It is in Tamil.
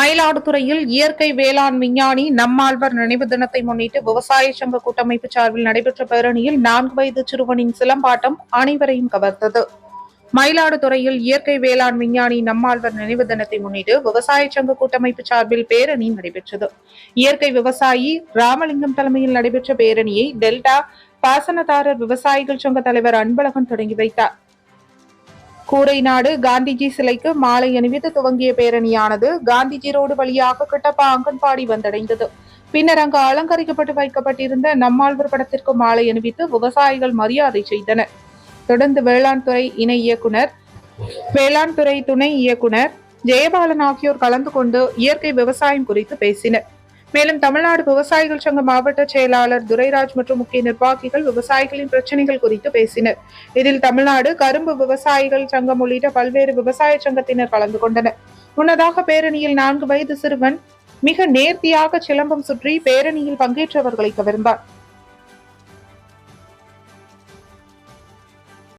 மயிலாடுதுறையில் இயற்கை வேளாண் விஞ்ஞானி நம்மாழ்வர் நினைவு தினத்தை முன்னிட்டு விவசாய சங்க கூட்டமைப்பு சார்பில் நடைபெற்ற பேரணியில் நான்கு வயது சிறுவனின் சிலம்பாட்டம் அனைவரையும் கவர்ந்தது. மயிலாடுதுறையில் இயற்கை வேளாண் விஞ்ஞானி நம்மாழ்வர் நினைவு தினத்தை முன்னிட்டு விவசாய சங்க கூட்டமைப்பு சார்பில் பேரணி நடைபெற்றது. இயற்கை விவசாயி ராமலிங்கம் தலைமையில் நடைபெற்ற பேரணியை டெல்டா பாசனதாரர் விவசாயிகள் சங்க தலைவர் அன்பழகன் தொடங்கி வைத்தார். கூரைநாடு காந்திஜி சிலைக்கு மாலை அணிவித்து துவங்கிய பேரணியானது காந்திஜி ரோடு வழியாக கிட்டப்பா அங்கன்வாடி வந்தடைந்தது. பின்னர் அங்கு அலங்கரிக்கப்பட்டு வைக்கப்பட்டிருந்த நம்மாழ்வர் படத்திற்கு மாலை அணிவித்து விவசாயிகள் மரியாதை செய்தனர். தொடர்ந்து வேளாண் துறை இணை இயக்குனர் வேளாண் துறை துணை இயக்குனர் ஜெயபாலன் ஆகியோர் கலந்து கொண்டு இயற்கை விவசாயம் குறித்து பேசினர். மேலும் தமிழ்நாடு விவசாயிகள் சங்க மாவட்ட செயலாளர் துரைராஜ் மற்றும் முக்கிய நிர்வாகிகள் விவசாயிகளின் பிரச்சனைகள் குறித்து பேசினர். இதில் தமிழ்நாடு கரும்பு விவசாயிகள் சங்கம் உள்ளிட்ட பல்வேறு விவசாய சங்கத்தினர் கலந்து கொண்டனர். முன்னதாக பேரணியில் நான்கு வயது சிறுவன் மிக நேர்த்தியாக சிலம்பம் சுற்றி பேரணியில் பங்கேற்றவர்களை கவர்ந்தார்.